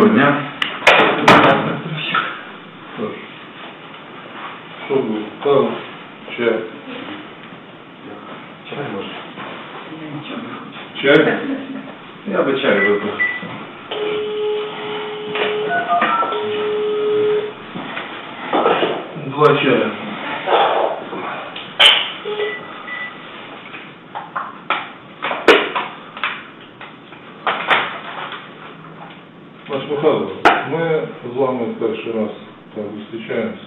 Доброго дня. Что будет? Там чай. Чай может. Чай? Я бы чай выпил. Два чая. Михайло, ми з вами перший раз так зустрічаємося.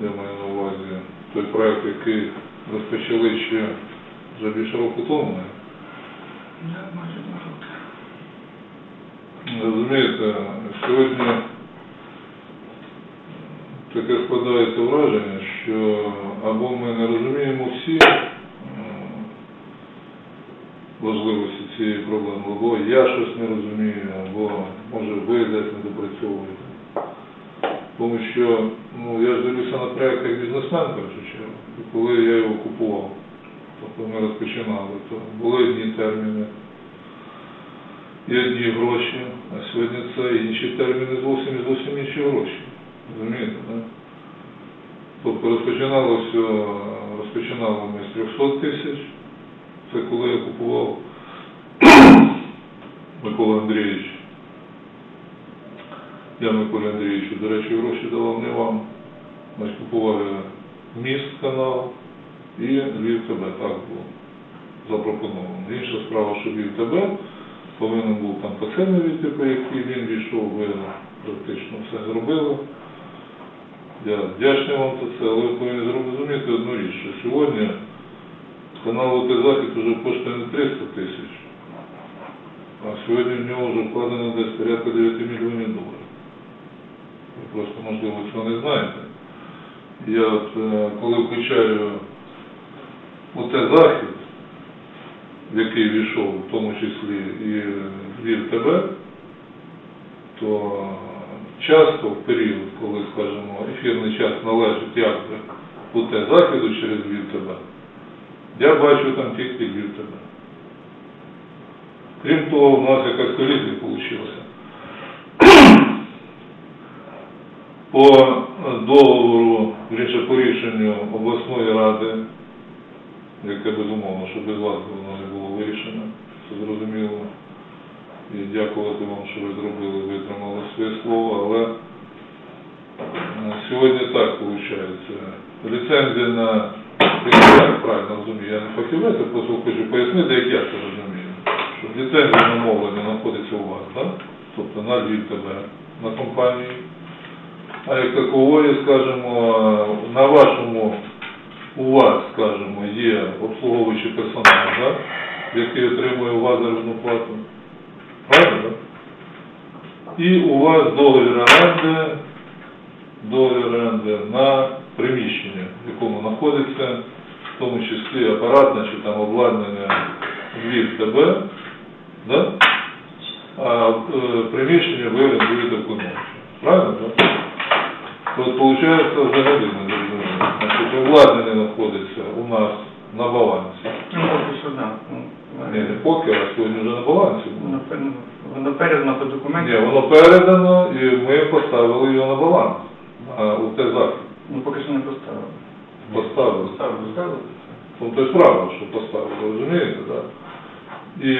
Я маю на увазі той проект, який розпочали ще вже більше року тому. Розумієте, сьогодні таке складається враження, що або ми не розуміємо всі важливості цієї проблеми, або я щось не розумію, або може ви десь не допрацьовуєте. Тому що ну, я ж дивлюся на проект як бізнесмен, першу чергу. Коли я його купував, тобто ми розпочинали, то були одні терміни і одні гроші, а сьогодні це інші терміни зовсім і зовсім інші гроші. Розумієте, так? Тобто розпочиналося, розпочинали ми з 300 тисяч, це коли я купував Микола Андрійович. Я Миколі Андрійовичу, до речі, гроші давав не вам. Значить, купували міст канал і Львів ТБ, так було запропоновано. Інша справа, що Львів ТБ повинен був там війти, по який він війшов, ви практично все зробили. Я вдячний вам за це, але ви повинні зрозуміти одну річ, що сьогодні канал ОТ Захід вже коштує не 300 тисяч, а сьогодні в нього вже вкладено десь порядка 9 мільйонів доларів. Ви просто, можливо, цього не знаєте. Я от, е, коли включаю ОТ Захід, в який війшов, в тому числі і Львів ТБ, то часто в період, коли, скажімо, ефірний час належить якби УТ Західу через Львів ТБ, я бачу там тільки Львів ТБ. Крім того, у нас якась колізія вийшла. По договору, більше по рішенню обласної ради, яке безумовно, що без вас воно не було вирішено, це зрозуміло. І дякувати вам, що ви зробили, витримали своє слово, але сьогодні так виходить. Ліцензія на я правильно розумію, я не фахівець, я просто хочу пояснити, як я це розумію. Ліцензія на знаходиться у вас, так? Тобто на Львів ТБ, на компанії. А як такової, скажімо, на вашому, у вас, скажімо, є обслуговуючий персонал, так? який отримує у вас заробітну плату. Правильно? І у вас договір оренди, договір оренди на приміщення, в якому знаходиться, в тому числі апаратне чи там обладнання Львів ТБ, да? а е, приміщення ви орендуєте в комусь. Правильно, так? То от, виходить, взагалі не зрозуміло. Значить, обладнання знаходиться у нас на балансі. Ну, поки що, да. Ну, Ні, не поки, а сьогодні вже на балансі. Воно Воно передано по Ні, документам. воно передано, і ми поставили його на баланс. А у те захід Ну, поки що не поставили. поставили. Поставили. Ну, то справа, що поставили, розумієте, так? І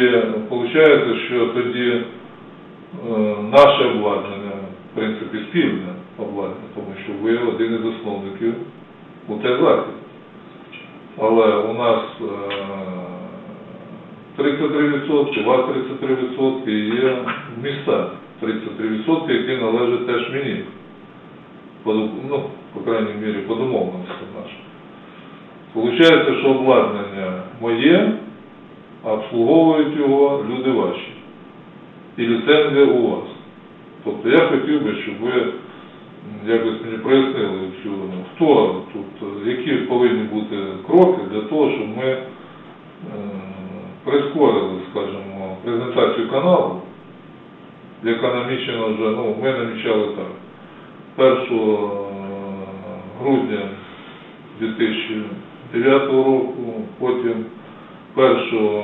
виходить, що тоді е, наше обладнання, в принципі, спільне обладнання, тому що ви один із засновників у захід. Але у нас е, 33%, у вас 33% і є міста 33%, які належать теж мені. По, ну, по крайній мірі, по домовленості нашим. Получається, що обладнання моє, а обслуговують його люди ваші. І ліцензія у вас. Тобто я хотів би, щоб ви якось мені прояснили цю, ну, хто тут, е, які повинні бути кроки для того, щоб ми е, прискорили, скажімо, презентацію каналу, яка намічена вже, ну, ми намічали так. 1 грудня 2009 року, потім 1 е,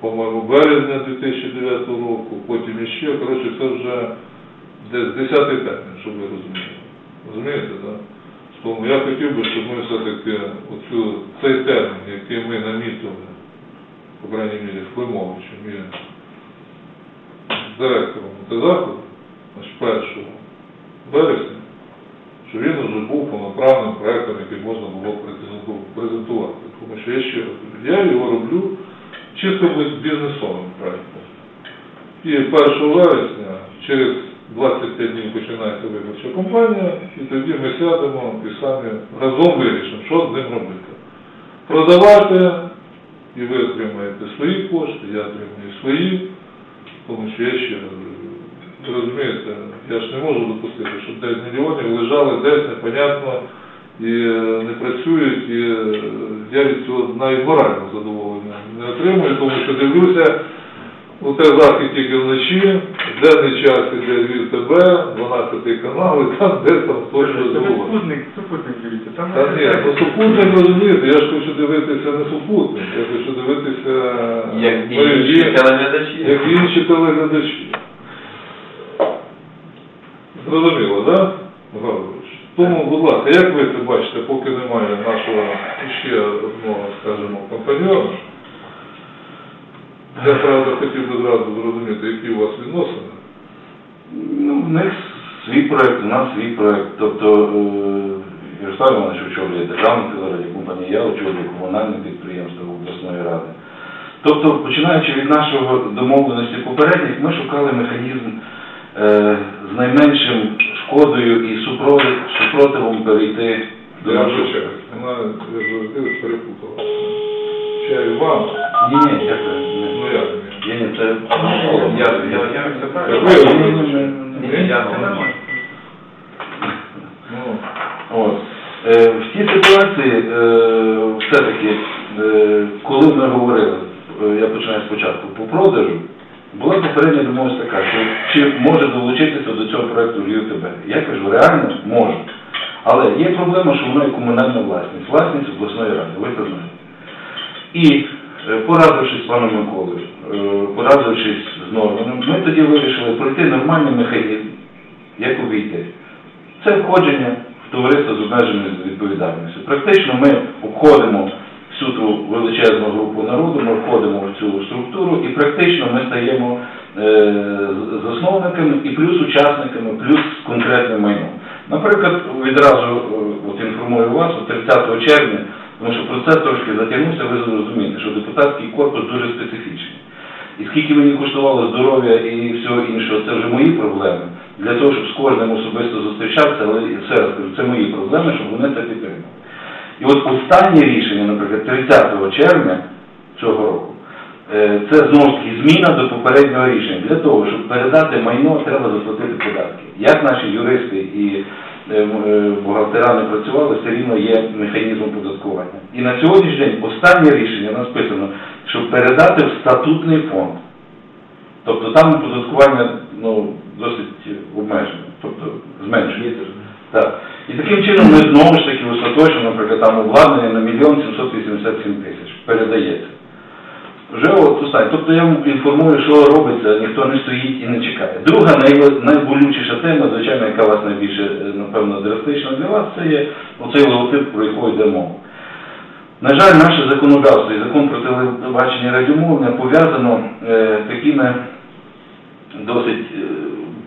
по-моєму, березня 2009 року, потім іще, коротше, це вже десь 10-й термін, щоб ви розуміли. Розумієте, так? Тому я хотів би, щоб ми все-таки оцю, цей термін, який ми намітили, по крайній мірі, Климовичем з директором закладу, значить, 1 вересня, що він вже був повноправним проектом, який можна було презенту- презентувати. Тому що я ще раз кажу, я його роблю чисто бі- бізнесовим проектом. І 1 вересня, через 25 днів починається виборча кампанія, і тоді ми сядемо і самі разом вирішимо, що з ним робити. Продавати, і ви отримаєте свої кошти, я отримую свої, тому що я ще розумієте, я ж не можу допустити, щоб 9 мільйонів лежали десь непонятно і е, не працюють, і е, я від цього навіть морально задоволення не отримую, тому що дивлюся, у те захід тільки вночі, денний час іде Львів ТБ, 12 канал, і там десь там точно Це супутник, супутник дивіться. Там Та ні, ну супутник розумієте, я ж хочу дивитися не супутник, я хочу дивитися Як мережі, інші телеглядачі. як інші телеглядачі. Зрозуміло, так? Да? Тому, будь ласка, як ви це бачите, поки немає нашого ще одного, скажімо, компаньона, я, правда, хотів би зразу зрозуміти, які у вас відносини. Ну, в них свій проект, у нас свій проект. Тобто е, Ярослав Іванович очолює державну телерадіокомпанію, я очолюю комунальне підприємство обласної ради. Тобто, починаючи від нашого домовленості попередніх, ми шукали механізм е, з найменшим шкодою і супротив, супротивом перейти до нашого. вона, я завжди перепутала. Чаю вам? Ні, ні, дякую. Ну як? ні, ні, це Я, я, я, Це Я правильно. Ні, нормально. От. В цій ситуації е, все-таки, е, коли ми говорили, е, я починаю спочатку, по продажу, була попередня домовленість така, що чи може долучитися до цього проекту Львів ТБ. Я кажу, реально може. Але є проблема, що воно є комунальна власність, власність обласної ради, ви це знаєте. І е, порадившись з паном Миколою, е, порадившись з Норманом, ми тоді вирішили пройти нормальний механізм, як увійти. Це входження в товариство з обмеженою відповідальністю. Практично ми обходимо всю ту величезну групу народу, ми входимо в цю структуру і практично ми стаємо е, засновниками і плюс учасниками, плюс конкретним майном. Наприклад, відразу е, от інформую вас, от 30 червня, тому що процес трошки затягнувся, ви зрозумієте, що депутатський корпус дуже специфічний. І скільки мені коштувало здоров'я і всього іншого, це вже мої проблеми. Для того, щоб з кожним особисто зустрічатися, але все це мої проблеми, щоб вони це підтримали. І от останнє рішення, наприклад, 30 червня цього року, е, це знову ж таки зміна до попереднього рішення. Для того, щоб передати майно, треба заплатити податки. Як наші юристи і е, е, бухгалтера не працювали, все рівно є механізм оподаткування. І на сьогоднішній день останнє рішення написано, щоб передати в статутний фонд. Тобто там оподаткування ну, досить обмежене, тобто зменшується. Так. І таким чином ми знову ж таки остаточно, наприклад, там обладнання на мільйон 787 тисяч передається. Вже от останнє. Тобто я вам інформую, що робиться, ніхто не стоїть і не чекає. Друга найболючіша тема, звичайно, яка вас найбільше, е, напевно, драстична для вас, це є оцей логотип, про який йде мова. На жаль, наше законодавство і закон про телебачення радіомовлення пов'язано е, такими досить е,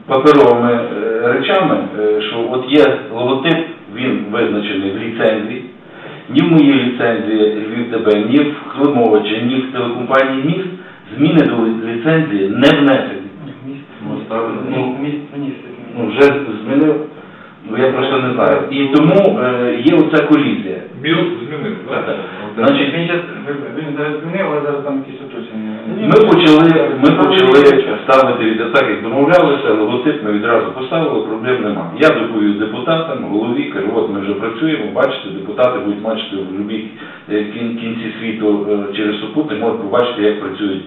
паперовими е, речами, е, що от є логотип, він визначений в ліцензії. Ні в моїй ліцензії Львів ні в Климовича, ні в телекомпанії міст зміни до ліцензії не внесені. Ну. Ну, Міст, міст. Ну, вже змінив, ну я просто не знаю. І тому е, є оця колізія. Міст змінив, так? Так. Значить, Значить, він зараз, змінив, але зараз там якісь уточнення. Ми почали, ми почали ставити від так, як домовлялися, логотип ми відразу поставили, проблем немає. Я доповів депутатам, голові, кажу, от ми вже працюємо, бачите, депутати будуть бачити в будь-якій кінці світу е, через супутник, можуть побачити, як працюють